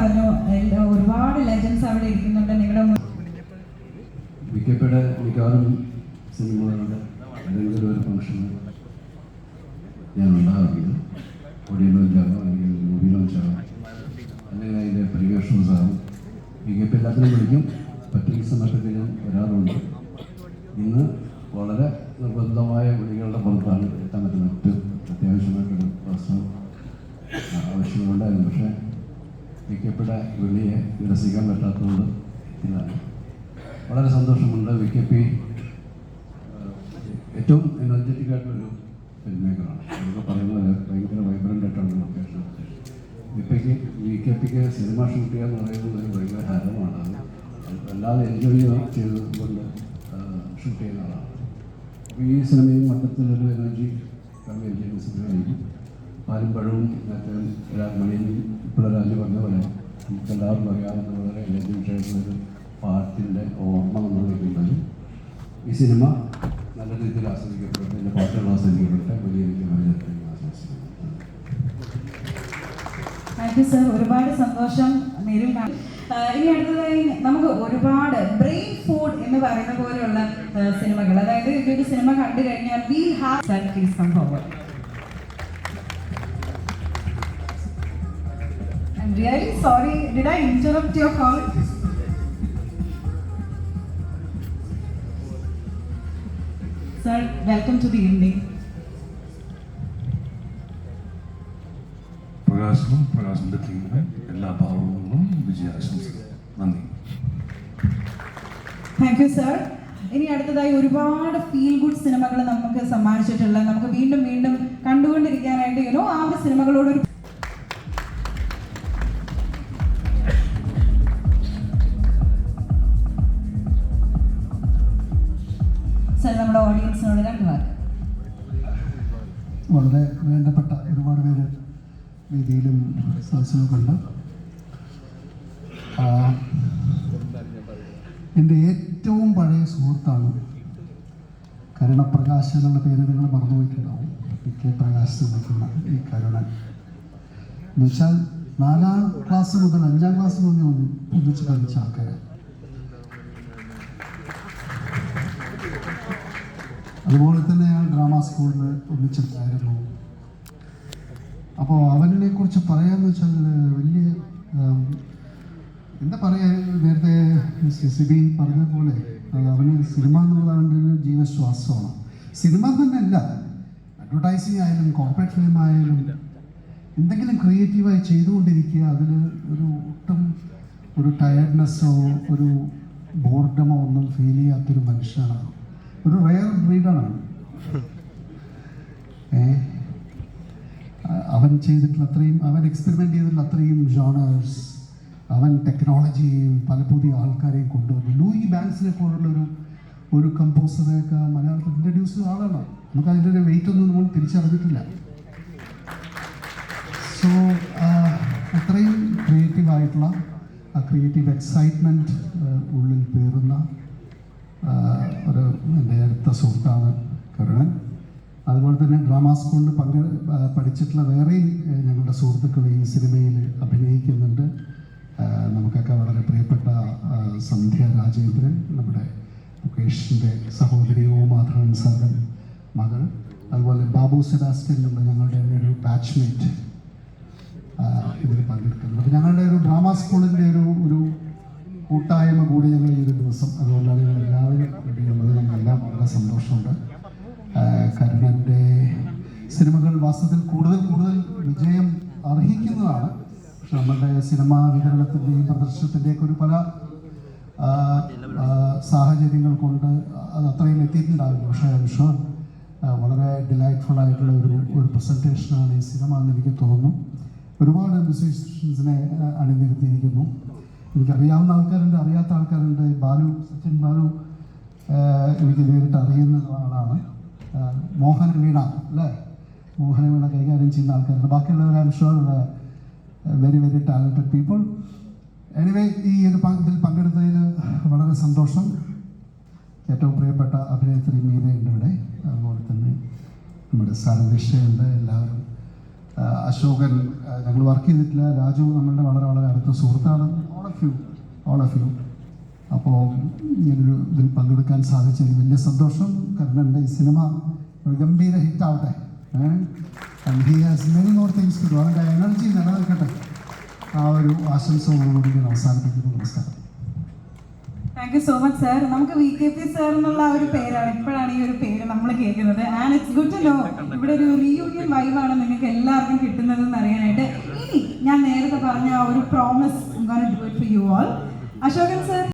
പറഞ്ഞു. ഒരുപാട് ലെജൻസ് അവിടെ ഇരിക്കുന്നുണ്ട്. നിങ്ങളുടെ മുന്നിൽ. വിക്കപ്പയുടെ മിക്കവാറും സിനിമകളുടെ ഏതെങ്കിലും ഒരു ഫംഗ്ഷന് ഞാൻ ഉണ്ടാകാറുണ്ട്. ഓഡിയോ ലോഞ്ച് ആകാം അല്ലെങ്കിൽ മൂവി ലോഞ്ച് ആകാം അല്ലെങ്കിൽ അതിന്റെ പ്രീമിയർ ഷോസ് ആകും വിക്കപ്പ് എല്ലാത്തിനും വിളിക്കും. പറ്റുന്ന സമയത്തൊക്കെ ഞാൻ വരാറുണ്ട് ഇന്ന് വളരെ നിർബന്ധമായ വിളികളുടെ പുറത്താണ് എത്താൻ പറ്റുന്ന മറ്റ് അത്യാവശ്യമായിട്ടൊരു പ്രശ്നം ആവശ്യമുണ്ടായിരുന്നു. പക്ഷേ വിക്കപ്പയുടെ വിളിയെ നിരസിക്കാൻ പറ്റാത്തതുകൊണ്ട് ഇന്നാണ് വളരെ സന്തോഷമുണ്ട് വിക്കപ്പി ഏറ്റവും എനർജറ്റിക് ആയിട്ടുള്ളൊരു ഫിലിം മേക്കറാണ് അതൊക്കെ പറയുന്നത് ഭയങ്കര വൈബ്രന്റ് ആയിട്ടാണ് ലൊക്കേഷൻ വിപ്പയ്ക്ക് വി കെ പിക്ക് സിനിമ ഷൂട്ട് ചെയ്യുക എന്ന് പറയുന്നത് ഒരു ഭയങ്കര ഹരമാണ്. അത് വല്ലാതെ എൻജോയ് ചെയ്തുകൊണ്ട് ഷൂട്ട് ചെയ്യുന്ന ആളാണ്. അപ്പോൾ ഈ സിനിമയും മൊത്തത്തിലൊരു എനർജി കമ്മി എൻജോയ് സിനിമയായിരിക്കും പാലും പഴവും മറ്റേ രാജ്മണിയും പിള്ളരാജ് പറഞ്ഞ പോലെ നമുക്ക് എല്ലാവർക്കും അറിയാവുന്ന വളരെ ആയിട്ടുള്ളൊരു പാട്ടിന്റെ ഓർമ്മ നമ്മൾ വയ്ക്കുന്നത് ഈ സിനിമ നല്ല രീതിയിൽ ആസ്വദിക്കപ്പെടട്ടെ എന്റെ പാട്ടുകൾ ആസ്വദിക്കപ്പെടട്ടെ വലിയ രീതിയിൽ ആസ്വദിക്കുന്നു. താങ്ക് യു സർ ഒരുപാട് സന്തോഷം നേരിൽ ഇനി അടുത്തതായി നമുക്ക് ഒരുപാട് ബ്രെയിൻ ഫുഡ് എന്ന് പറയുന്ന പോലെയുള്ള സിനിമകൾ. അതായത് ഒരു സിനിമ കണ്ടു കഴിഞ്ഞാൽ we have sir really sorry. Did I interrupt your call? Sir, welcome to the evening. പ്രകാശനും പ്രകാശന്റെ ടീമിന് എല്ലാ ഭാവങ്ങളും വിജയാശംസകൾ നന്ദി താങ്ക് യു സർ ഇനി അടുത്തതായി ഒരുപാട് ഫീൽ ഗുഡ് സിനിമകൾ നമുക്ക് സമ്മാനിച്ചിട്ടുള്ള നമുക്ക് വീണ്ടും വീണ്ടും കണ്ടുകൊണ്ടിരിക്കാനായിട്ട് യുനോ ആ ഒരു സിനിമകളോട് വളരെ വേണ്ടപ്പെട്ട ഒരുപാട് പേര് വേദിയിലും സദസ്സിലും കണ്ട ആ, എന്റെ ഏറ്റവും പഴയ സുഹൃത്താണ് കരുണപ്രകാശ് എന്നുള്ള പേര് നിങ്ങൾ മറന്നുപോയിട്ടുണ്ടാവും പി കെ പ്രകാശ് നിൽക്കുന്ന ഈ കരുണൻ. എന്നുവെച്ചാൽ നാലാം ക്ലാസ് മുതൽ അഞ്ചാം ക്ലാസ് മുതൽ ഒന്ന് ഒന്നിച്ച് കളിച്ച ആൾക്കാരാണ്. അതുപോലെ തന്നെ അയാൾ ഡ്രാമ സ്കൂളിൽ ഒന്നിച്ചിട്ടായിരുന്നു അപ്പോൾ അവനെ കുറിച്ച് പറയാന്ന് വെച്ചാൽ വലിയ എന്താ പറയുക നേരത്തെ സിബിൻ പറഞ്ഞ പോലെ അവന് സിനിമ എന്നുള്ളതാണ് ഒരു ജീവശ്വാസമാണ്. സിനിമ തന്നെ അല്ല അഡ്വർടൈസിങ് ആയാലും കോർപ്പറേറ്റ് ഫിലിം ആയാലും എന്തെങ്കിലും ക്രിയേറ്റീവായി ചെയ്തുകൊണ്ടിരിക്കുക അതിൽ ഒരു ഒട്ടും ഒരു ടയർഡ്നെസ്സോ ഒരു ബോർഡമോ ഒന്നും ഫീൽ ചെയ്യാത്തൊരു മനുഷ്യനാണ്. ഒരു റയർ ബ്രീഡാണ് അവൻ ചെയ്തിട്ടുള്ള അത്രയും അവൻ എക്സ്പെരിമെന്റ് ചെയ്തിട്ടുള്ള അത്രയും ജോണേഴ്സ് അവൻ ടെക്നോളജിയും പല പുതിയ ആൾക്കാരെയും കൊണ്ടുവന്നു. ലൂയി ബാങ്ക്സിനെ പോലുള്ളൊരു ഒരു കമ്പോസറെയൊക്കെ മലയാളത്തിൽ ഇൻട്രഡ്യൂസ് ചെയ്ത ആളാണ്. നമുക്ക് അതിന്റെ ഒരു വെയിറ്റ് ഒന്നും നമ്മൾ തിരിച്ചറിഞ്ഞിട്ടില്ല. സോ അത്രയും ക്രിയേറ്റീവായിട്ടുള്ള ആ ക്രിയേറ്റീവ് എക്സൈറ്റ്മെന്റ് ഉള്ളിൽ പേറുന്ന ഒരു എന്റെ അടുത്ത സുഹൃത്താണ് കരുണൻ. അതുപോലെ തന്നെ ഡ്രാമ സ്കൂളിൽ പങ്കെ പഠിച്ചിട്ടുള്ള വേറെയും ഞങ്ങളുടെ സുഹൃത്തുക്കൾ ഈ സിനിമയിൽ അഭിനയിക്കുന്നുണ്ട്. നമുക്കൊക്കെ വളരെ പ്രിയപ്പെട്ട സന്ധ്യ രാജേന്ദ്രൻ നമ്മുടെ മുകേഷിന്റെ സഹോദരി ഓ മാധവൻ സാറും മകൾ. അതുപോലെ ബാബു സെബാസ്റ്റ്യൻ എന്നുള്ള ഞങ്ങളുടെ തന്നെ ഒരു ബാച്ച്മേറ്റ് ഇതിൽ പങ്കെടുക്കുന്നത് ഞങ്ങളുടെ ഒരു ഡ്രാമ സ്കൂളിന്റെ ഒരു ഒരു കൂട്ടായ്മ കൂടി ഞങ്ങൾ ഈ ഒരു ദിവസം അതുകൊണ്ടാണ് ഞങ്ങൾ എല്ലാവരും ഇവിടെയുള്ളത് നമ്മളെല്ലാം വളരെ സന്തോഷമുണ്ട്. കരുണന്റെ സിനിമകൾ വാസ്തവത്തിൽ കൂടുതൽ കൂടുതൽ വിജയം അർഹിക്കുന്നതാണ്. പക്ഷെ നമ്മളുടെ സിനിമാ വിതരണത്തിന്റെയും പ്രദർശനത്തിന്റെയൊക്കെ ഒരു പല സാഹചര്യങ്ങൾ കൊണ്ട് അത് അത്രയും എത്തിയിട്ടുണ്ടാവില്ല. പക്ഷേ ഐ ഷുവർ വളരെ ഡിലൈറ്റ്ഫുൾ ആയിട്ടുള്ള ഒരു ഒരു പ്രസന്റേഷനാണ് ഈ സിനിമ എന്ന് എനിക്ക് തോന്നുന്നു. ഒരുപാട് മ്യൂസീഷ്യൻസിനെ അണിനിരത്തിയിരിക്കുന്നു. എനിക്കറിയാവുന്ന ആൾക്കാരുണ്ട് അറിയാത്ത ആൾക്കാരുണ്ട്. ബാലു സച്ചിൻ ബാലു എനിക്ക് നേരിട്ട് അറിയുന്ന ആളാണ്. മോഹൻ വീണ അല്ലേ? മോഹൻ വീണ കൈകാര്യം ചെയ്യുന്ന ആൾക്കാരുണ്ട് ബാക്കിയുള്ളവർ I'm sure very very talented people anyway ഈ ഒരു ഇതിൽ പങ്കെടുത്തതിൽ വളരെ സന്തോഷം. ഏറ്റവും പ്രിയപ്പെട്ട അഭിനേത്രി മീരയുണ്ട് ഇവിടെ. അതുപോലെ തന്നെ നമ്മുടെ സാരദിഷയുണ്ട് എല്ലാവരും. അശോകൻ ഞങ്ങൾ വർക്ക് ചെയ്തിട്ടില്ല. രാജു നമ്മളുടെ വളരെ വളരെ അടുത്ത സുഹൃത്താണ്. All of you all of you അപ്പോൾ ഇങ്ങനൊരു ഇതിൽ പങ്കെടുക്കാൻ സാധിച്ചതിൽ വലിയ സന്തോഷം. കരുണന്റെ ഈ സിനിമ ഒരു ഗംഭീര ഹിറ്റാവട്ടെ and he has many more things to do അവന്റെ എനർജി നിലനിൽക്കട്ടെ. ആ ഒരു ആശംസകളോടുകൂടി ഞാൻ അവസാനിപ്പിക്കുന്നു. നമസ്കാരം. Thank you so much sir നമുക്ക് വി കെ പി സാർ എന്നുള്ള ഒരു പേരാണ്. ഇപ്പോഴാണ് ഈ ഒരു പേര് നമ്മൾ കേൾക്കുന്നത്. And it's good to know ഇവിടെ ഒരു റീയൂണിയൻ വൈബാണ് നിങ്ങൾക്ക് എല്ലാവർക്കും കിട്ടുന്നതെന്ന് അറിയാനായിട്ട്. ഇനി ഞാൻ നേരത്തെ പറഞ്ഞ ആ ഒരു promise for you all Ashokan sir